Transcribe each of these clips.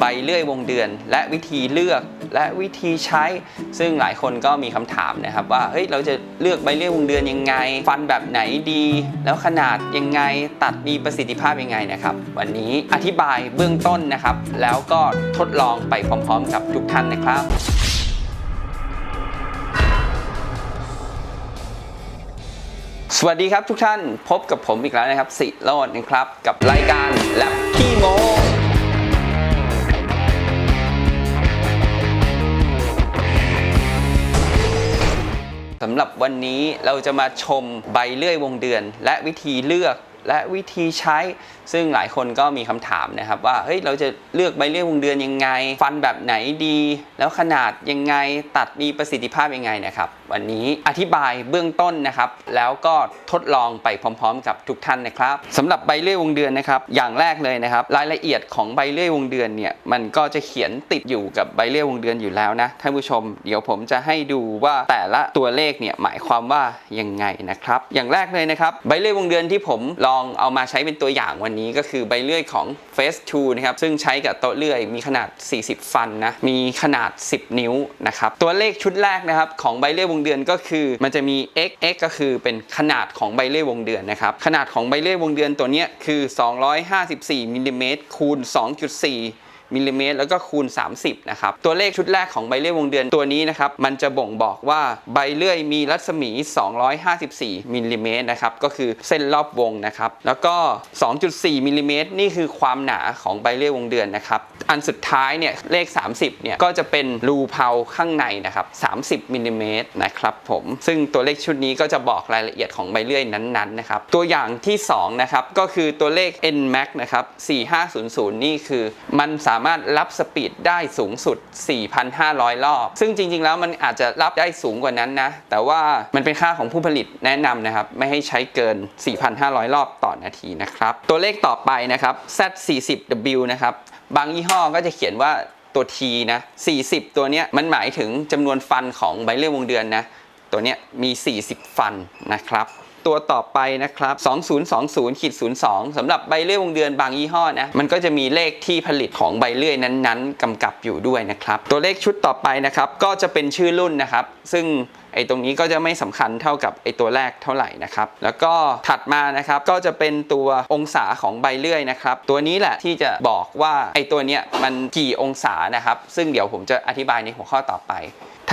ใบเลื่อยวงเดือน และวิธีเลือกและวิธีใช้ ซึ่งหลายคนก็มีคำถามนะครับว่าเฮ้ยเราจะเลือกใบเลื่อยวงเดือนยังไง ฟันแบบไหนดี แล้วขนาดยังไงตัดมีประสิทธิภาพยังไงนะครับ วันนี้อธิบายเบื้องต้นนะครับ แล้วก็ทดลองไปพร้อมๆ กับทุกท่านนะครับสวัสดีครับทุกท่านพบกับผมอีกแล้วนะครับสิโรดนะครับ กับรายการแลบขี้โม สำหรับวันนี้เราจะมาชมใบเลื่อยวงเดือน และวิธีเลือก และวิธีใช้ ซึ่งหลายคนก็มีคำถามนะครับว่าเฮ้ยเราจะเลือกใบเลื่อยวงเดือนยังไง ฟันแบบไหนดี แล้วขนาดยังไงตัดมีประสิทธิภาพยังไงนะครับวันนี้อธิบายเบื้องต้นนะครับ แล้วก็ทดลองไปพร้อมๆ กับทุกท่านนะครับสำหรับใบเลื่อยวงเดือนนะครับ อย่างแรกเลยนะครับ รายละเอียดของใบเลื่อยวงเดือนเนี่ยมันก็จะเขียนติดอยู่กับใบเลื่อยวงเดือนอยู่แล้วนะท่านผู้ชม เดี๋ยวผมจะให้ดูว่าแต่ละตัวเลขเนี่ยหมายความว่ายังไงนะครับ อย่างแรกเลยนะครับ ใบเลื่อยวงเดือนที่ผมลองเอามาใช้เป็นตัวอย่างวันนี้ก็คือใบเลื่อยของ Face 2นะครับ ซึ่งใช้กับโต๊ะเลื่อยมีขนาด 40 ฟันนะ มีขนาด 10 นิ้วนะครับ ตัวเลขชุดแรกนะครับ ของใบเลื่อยวงเดือนก็คือ มันจะมี x x ก็คือเป็นขนาดของใบเลื่อยวงเดือนนะครับ ขนาดของใบเลื่อยวงเดือนตัวนี้คือ 254มิลลิเมตรคูณ2.4 มิลลิเมตรแล้วก็คูณ 30 นะครับ ตัวเลขชุดแรกของใบเลื่อยวงเดือนตัวนี้นะครับ มันจะบ่งบอกว่าใบเลื่อยมีรัศมี 254 มิลลิเมตรนะครับ ก็คือเส้นรอบวงนะครับ แล้วก็ 2.4 มิลลิเมตรนี่คือความหนาของใบเลื่อยวงเดือนนะครับ อันสุดท้ายเนี่ยเลข 30 เนี่ยก็จะเป็นรูเพาข้างในนะครับ 30 มิลลิเมตรนะครับผม ซึ่งตัวเลขชุดนี้ก็จะบอกรายละเอียดของใบเลื่อยนั้นๆนะครับ ตัวอย่างที่2นะครับ ก็คือตัวเลข nmax นะครับ 4500 นี่คือมันสาามารถรับสปีดได้สูงสุด 4,500 รอบ ซึ่งจริง ๆ แล้วมันอาจจะรับได้สูงกว่านั้นนะ แต่ว่ามันเป็นค่าของผู้ผลิตแนะนำนะครับ ไม่ให้ใช้เกิน 4,500 รอบต่อนาทีนะครับ ตัวเลขต่อไปนะครับ Z40W นะครับ บางยี่ห้อก็จะเขียนว่าตัว T นะ 40 ตัวเนี้ยมันหมายถึงจำนวนฟันของใบเลื่อยวงเดือนนะ ตัวเนี้ยมี 40 ฟันนะครับ ตัวต่อไปนะครับ 2020ขีด02สำหรับใบเลื่อยวงเดือนบางยี่ห้อนะ มันก็จะมีเลขที่ผลิตของใบเลื่อยนั้นๆกำกับอยู่ด้วยนะครับ ตัวเลขชุดต่อไปนะครับ ก็จะเป็นชื่อรุ่นนะครับ ซึ่งไอ้ตรงนี้ก็จะไม่สำคัญเท่ากับไอ้ตัวแรกเท่าไหร่นะครับ แล้วก็ถัดมานะครับก็จะเป็นตัวองศาของใบเลื่อยนะครับ ตัวนี้แหละที่จะบอกว่าไอ้ตัวเนี้ยมันกี่องศานะครับ ซึ่งเดี๋ยวผมจะอธิบายในหัวข้อต่อไป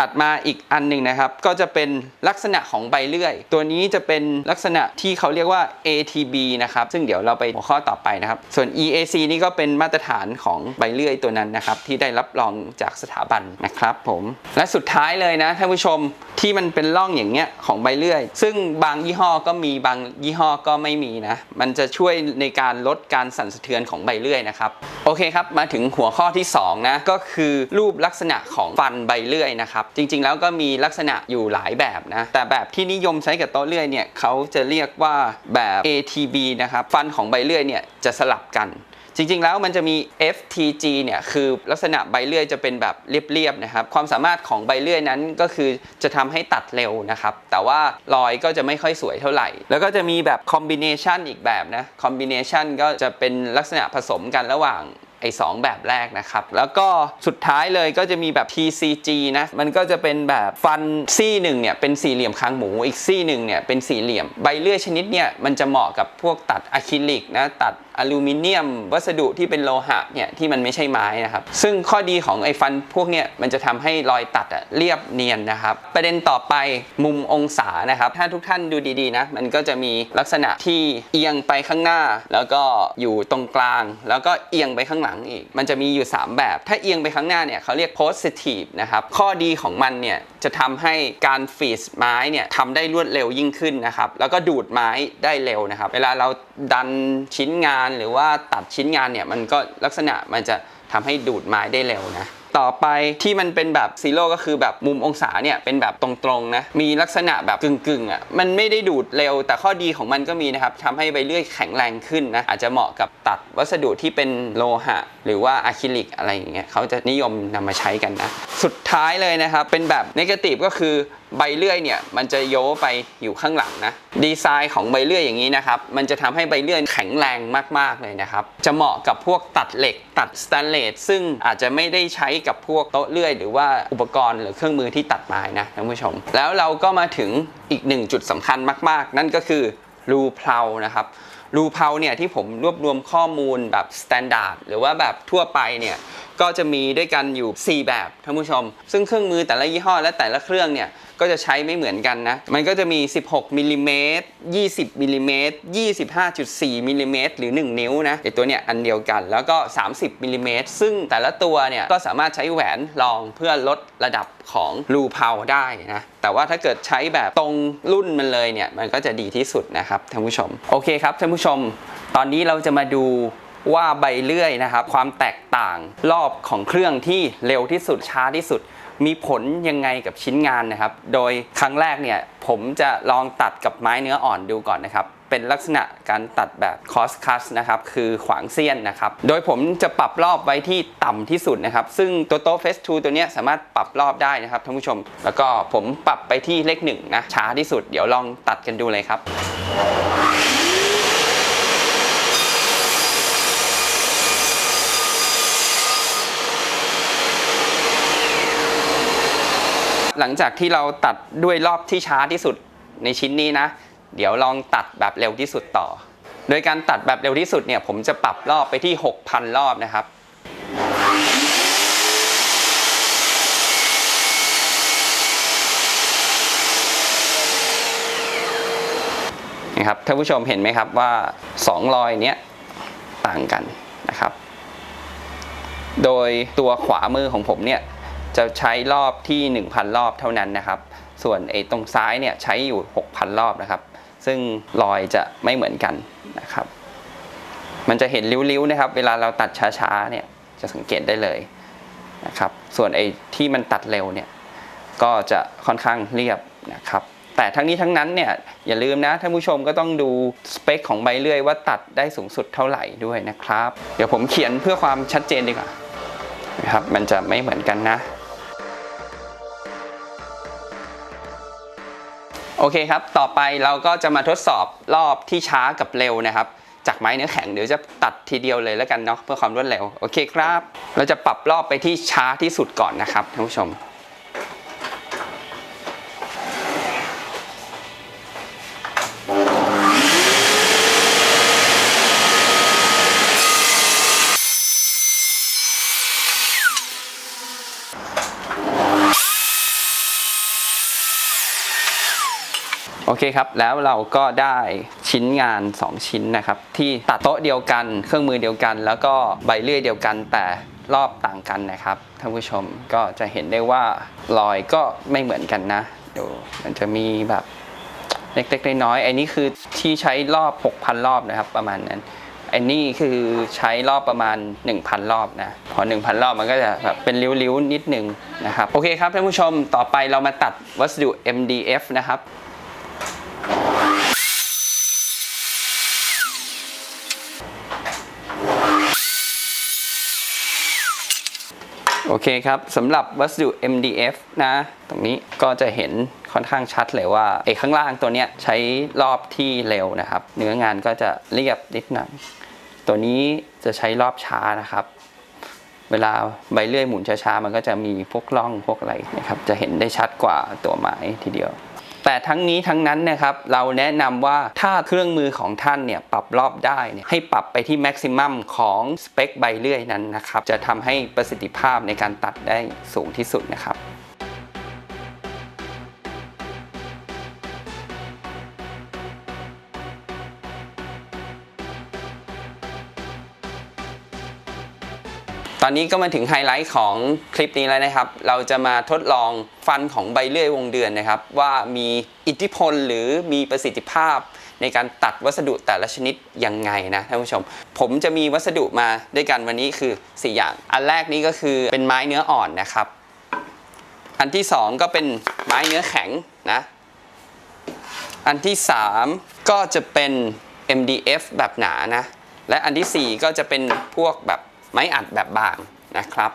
ถัดมาอีกอันหนึ่งนะครับ ก็จะเป็นลักษณะของใบเลื่อย ตัวนี้จะเป็นลักษณะที่เขาเรียกว่า ATB นะครับ ซึ่งเดี๋ยวเราไปหัวข้อต่อไปนะครับ ส่วน EAC นี่ก็เป็นมาตรฐานของใบเลื่อยตัวนั้นนะครับ ที่ได้รับรองจากสถาบันนะครับผม และสุดท้ายเลยนะท่านผู้ชมที่มันเป็นร่องอย่างเงี้ยของใบเลื่อย ซึ่งบางยี่ห้อก็มีบางยี่ห้อก็ไม่มีนะ มันจะช่วยในการลดการสั่นสะเทือนของใบเลื่อยนะครับ โอเคครับ มาถึงหัวข้อที่2นะก็คือรูปลักษณะของฟันใบเลื่อยนะครับ จริง ๆ แล้วก็มีลักษณะอยู่หลายแบบนะ แต่แบบที่นิยมใช้กับโต๊ะเลื่อยเนี่ยเขาจะเรียกว่าแบบ ATB นะครับ ฟันของใบเลื่อยเนี่ยจะสลับกัน จริง ๆ แล้วมันจะมี FTG เนี่ยคือลักษณะใบเลื่อยจะเป็นแบบเรียบๆนะครับความสามารถของใบเลื่อยนั้นก็คือจะทำให้ตัดเร็วนะครับแต่ว่ารอยก็จะไม่ค่อยสวยเท่าไหร่ แล้วก็จะมีแบบคอมบิเนชันอีกแบบนะคอมบิเนชันก็จะเป็นลักษณะผสมกันระหว่างไอ้สองแบบแรกนะครับ แล้วก็สุดท้ายเลยก็จะมีแบบ TCG นะ มันก็จะเป็นแบบฟันซี่หนึ่งเนี่ยเป็นสี่เหลี่ยมคางหมู อีกซี่หนึ่งเนี่ยเป็นสี่เหลี่ยม ใบเลื่อยชนิดเนี่ยมันจะเหมาะกับพวกตัดอะคริลิกนะ ตัด อลูมิเนียม วัสดุที่เป็นโลหะเนี่ยที่มันไม่ใช่ไม้นะครับ ซึ่งข้อดีของไอ้ฟันพวกเนี่ยมันจะทำให้รอยตัดอะเรียบเนียนนะครับ ประเด็นต่อไปมุมองศานะครับ ถ้าทุกท่านดูดีๆนะมันก็จะมีลักษณะที่เอียงไปข้างหน้า แล้วก็อยู่ตรงกลาง แล้วก็เอียงไปข้างหลังอีก มันจะมีอยู่ 3 แบบ ถ้าเอียงไปข้างหน้าเนี่ยเขาเรียก positive นะครับข้อดีของมันเนี่ย จะทำให้การฟีสไม้เนี่ยทำได้รวดเร็วยิ่งขึ้นนะครับ แล้วก็ดูดไม้ได้เร็วนะครับ เวลาเราดันชิ้นงานหรือว่าตัดชิ้นงานเนี่ยมันก็ลักษณะมันจะทำให้ดูดไม้ได้เร็วนะ ต่อไปที่มันเป็นแบบซีโร่ก็คือแบบมุมองศาเนี่ยเป็นแบบตรงๆนะมีลักษณะแบบกึ่งๆอะมันไม่ได้ดูดเร็ว แต่ข้อดีของมันก็มีนะครับทำให้ใบเลื่อยแข็งแรงขึ้นนะอาจจะเหมาะกับตัดวัสดุที่เป็นโลหะ หรือว่าอะคริลิกอะไรอย่างเงี้ยเขาจะนิยมนำมาใช้กันนะสุดท้ายเลยนะครับเป็นแบบนกาทีฟก็คือ ใบเลื่อยเนี่ยมันจะโยไปอยู่ข้างหลังนะดีไซน์ของใบเลื่อยอย่างนี้นะครับมันจะทำให้ใบเลื่อยแข็งแรงมากๆเลยนะครับจะเหมาะกับพวกตัดเหล็กตัดสแตนเลสซึ่งอาจจะไม่ได้ใช้กับพวกโต๊ะเลื่อย หรือว่าอุปกรณ์หรือเครื่องมือที่ตัดไม้นะท่านผู้ชม แล้วเราก็มาถึงอีกหนึ่งจุดสำคัญมาก ๆ นั่นก็คือรูเพลานะครับรูเพลาเนี่ยที่ผมรวบรวมข้อมูลแบบสแตนดาร์ดหรือว่าแบบทั่วไปเนี่ยก็จะมีด้วยกันอยู่ 4 แบบท่านผู้ชม ซึ่งเครื่องมือแต่ละยี่ห้อและแต่ละเครื่องเนี่ยก็จะใช้ไม่เหมือนกันนะ มันก็จะมี 16มิลลิเมตร20มิลลิเมตร25.4มิลลิเมตรหรือ 1 นิ้วนะไอตัวเนี่ยอันเดียวกัน แล้วก็ 30มิลลิเมตรซึ่งแต่ละตัวเนี่ยก็สามารถใช้แหวนรองเพื่อลดระดับของรูเพลาได้นะ แต่ว่าถ้าเกิดใช้แบบตรงรุ่นมันเลยเนี่ย มันก็จะดีที่สุดนะครับท่านผู้ชม โอเคครับท่านผู้ชม ตอนนี้เราจะมาดู ว่าใบเลื่อยนะครับความแตกต่างรอบของเครื่องที่เร็วที่สุดช้าที่สุด มีผลยังไงกับชิ้นงานนะครับ โดยครั้งแรกเนี่ยผมจะลองตัดกับไม้เนื้ออ่อนดูก่อนนะครับเป็นลักษณะการตัดแบบ cross cut นะครับ คือขวางเสี้ยนนะครับ โดยผมจะปรับรอบไว้ที่ต่ำที่สุดนะครับ ซึ่งตัวโต๊ะ Face 2ตัวนี้สามารถปรับรอบได้นะครับท่านผู้ชม แล้วก็ผมปรับไปที่เลขหนึ่งนะช้าที่สุด เดี๋ยวลองตัดกันดูเลยครับ หลังจากที่เราตัดด้วยรอบที่ช้าที่สุดในชิ้นนี้นะ เดี๋ยวลองตัดแบบเร็วที่สุดต่อ โดยการตัดแบบเร็วที่สุดเนี่ยผมจะปรับรอบไปที่ 6,000 รอบนะครับนะครับท่านผู้ชมเห็นไหมครับว่า 2 รอยเนี้ยต่างกันนะครับ โดยตัวขวามือของผมเนี่ย จะใช้รอบที่ 1,000 รอบเท่านั้นนะครับ ส่วนไอ้ตรงซ้ายเนี่ยใช้อยู่ 6,000 รอบนะครับ ซึ่งรอยจะไม่เหมือนกันนะครับ มันจะเห็นริ้วๆนะครับ เวลาเราตัดช้าๆเนี่ยจะสังเกตได้เลยนะครับ ส่วนไอ้ที่มันตัดเร็วเนี่ยก็จะค่อนข้างเรียบนะครับ แต่ทั้งนี้ทั้งนั้นเนี่ยอย่าลืมนะท่านผู้ชมก็ต้องดูสเปคของใบเลื่อยว่าตัดได้สูงสุดเท่าไหร่ด้วยนะครับ เดี๋ยวผมเขียนเพื่อความชัดเจนดีกว่านะครับมันจะไม่เหมือนกันนะ โอเคครับ ต่อไปเราก็จะมาทดสอบรอบที่ช้ากับเร็วนะครับ จากไม้เนื้อแข็งเดี๋ยวจะตัดทีเดียวเลยแล้วกันเนาะเพื่อความรวดเร็ว โอเคครับ เราจะปรับรอบไปที่ช้าที่สุดก่อนนะครับท่านผู้ชม เคครับ แล้วเราก็ได้ชิ้นงาน 2 ชิ้นนะครับ ที่ตัดโต๊ะเดียวกัน เครื่องมือเดียวกัน แล้วก็ใบเลื่อยเดียวกันแต่รอบต่างกันนะครับท่านผู้ชมก็จะเห็นได้ว่ารอยก็ไม่เหมือนกันนะดี๋ยวมันจะมีแบบเล็กๆน้อยๆไอ้นี่คือที่ใช้รอบ 6,000 รอบนะครับ ประมาณนั้นไอ้นี่คือใช้รอบประมาณ 1,000 รอบนะ พอ 1,000 รอบมันก็จะแบบเป็นริ้วๆ นิดนึงนะครับ โอเคครับท่านผู้ชมต่อไปเรามาตัดวัสดุ MDF นะครับ โอเคครับสำหรับวัสดุ MDF นะ ตรงนี้ก็จะเห็นค่อนข้างชัดเลยว่าไอ้ข้างล่างตัวเนี้ยใช้รอบที่เร็วนะครับ เนื้องานก็จะเรียบนิดหน่อยตัวนี้จะใช้รอบช้านะครับ เวลาใบเลื่อยหมุนช้าๆมันก็จะมีพวกร่องพวกอะไรนะครับ จะเห็นได้ชัดกว่าตัวไม้ทีเดียว แต่ทั้งนี้ทั้งนั้นนะครับเราแนะนำว่าถ้าเครื่องมือของท่านเนี่ยปรับรอบได้เนี่ยให้ปรับไปที่แม็กซิมัมของสเปคใบเลื่อยนั้นนะครับจะทำให้ประสิทธิภาพในการตัดได้สูงที่สุดนะครับ ตอนนี้ก็มาถึงไฮไลท์ของคลิปนี้แล้วนะครับ เราจะมาทดลองฟันของใบเลื่อยวงเดือนนะครับ ว่ามีอิทธิพลหรือมีประสิทธิภาพในการตัดวัสดุแต่ละชนิดยังไงนะท่านผู้ชม ผมจะมีวัสดุมาด้วยกันวันนี้คือ 4 อย่าง อันแรกนี้ก็คือเป็นไม้เนื้ออ่อนนะครับ อันที่ 2 ก็เป็นไม้เนื้อแข็งนะ อันที่ 3 ก็จะเป็น MDF แบบหนานะ และอันทีสี่4 ก็จะเป็นพวกแบบ ไม้อัดแบบบางนะครับ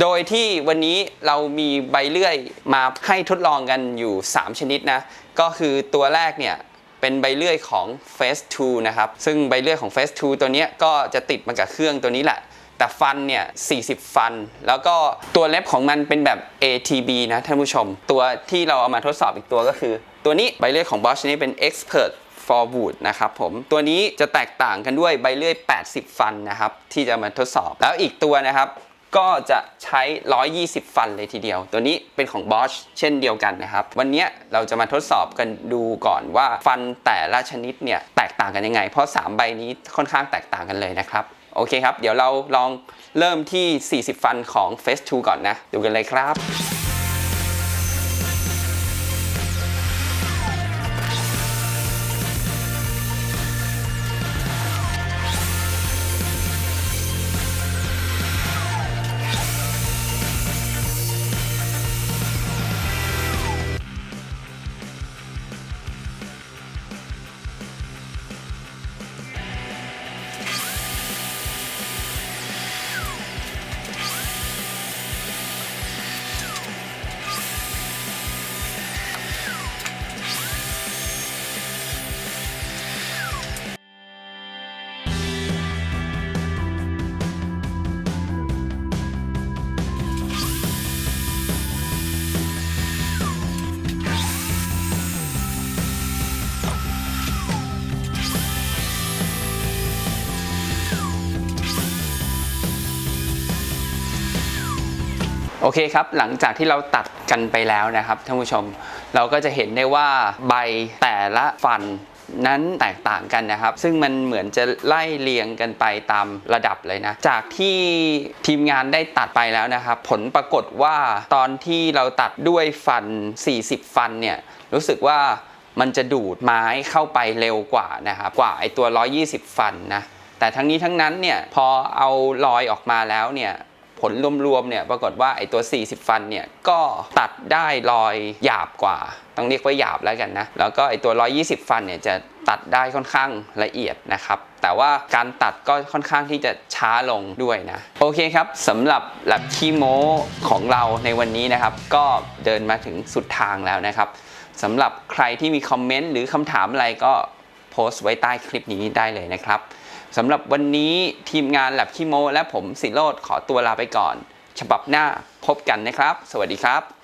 โดยที่วันนี้เรามีใบเลื่อยมาให้ทดลองกันอยู่ 3 ชนิดนะ ก็คือตัวแรกเนี่ยเป็นใบเลื่อยของ Phase 2 นะครับ ซึ่งใบเลื่อยของ Phase 2 ตัวนี้ก็จะติดมากับเครื่องตัวนี้แหละ แต่ฟันเนี่ย 40 ฟัน แล้วก็ตัวเล็บของมันเป็นแบบ ATB นะท่านผู้ชม ตัวที่เราเอามาทดสอบอีกตัวก็คือ ตัวนี้ใบเลื่อยของ Bosch นี้เป็น Expert for wood นะครับผมตัวนี้จะแตกต่างกันด้วยใบเลื่อย 80 ฟันนะครับที่จะมาทดสอบ แล้วอีกตัวนะครับก็จะใช้ 120 ฟันเลยทีเดียว ตัวนี้เป็นของ Bosch เช่นเดียวกันนะครับ วันนี้เราจะมาทดสอบกันดูก่อนว่าฟันแต่ละชนิดเนี่ยแตกต่างกันยังไง เพราะ 3 ใบนี้ค่อนข้างแตกต่างกันเลยนะครับ โอเคครับ เดี๋ยวเราลองเริ่มที่ 40 ฟันของ Phase 2 ก่อนนะ ดูกันเลยครับ โอเคครับ หลังจากที่เราตัดกันไปแล้วนะครับท่านผู้ชม เราก็จะเห็นได้ว่าใบแต่ละฟันนั้นแตกต่างกันนะครับ ซึ่งมันเหมือนจะไล่เรียงกันไปตามระดับเลยนะ จากที่ทีมงานได้ตัดไปแล้วนะครับ ผลปรากฏว่าตอนที่เราตัดด้วยฟัน 40 ฟันเนี่ย รู้สึกว่ามันจะดูดไม้เข้าไปเร็วกว่านะครับ กว่าไอตัว 120 ฟันนะ แต่ทั้งนี้ทั้งนั้นเนี่ย พอเอารอยออกมาแล้วเนี่ย ผลรวมๆเนี่ยปรากฏว่าไอ้ตัว 40 ฟันเนี่ยก็ตัดได้รอยหยาบกว่า ต้องเรียกว่าหยาบแล้วกันนะ แล้วก็ไอ้ตัว 120 ฟันเนี่ยจะตัดได้ค่อนข้างละเอียดนะครับ แต่ว่าการตัดก็ค่อนข้างที่จะช้าลงด้วยนะ โอเคครับสำหรับแลบคีโมของเราในวันนี้นะครับ ก็เดินมาถึงสุดทางแล้วนะครับสำหรับใครที่มีคอมเมนต์หรือคำถามอะไรก็โพสต์ไว้ใต้คลิปนี้ได้เลยนะครับ สำหรับวันนี้ทีมงานแลบคีโม และผมสิโรดขอตัวลาไปก่อน ฉบับหน้าพบกันนะครับ สวัสดีครับ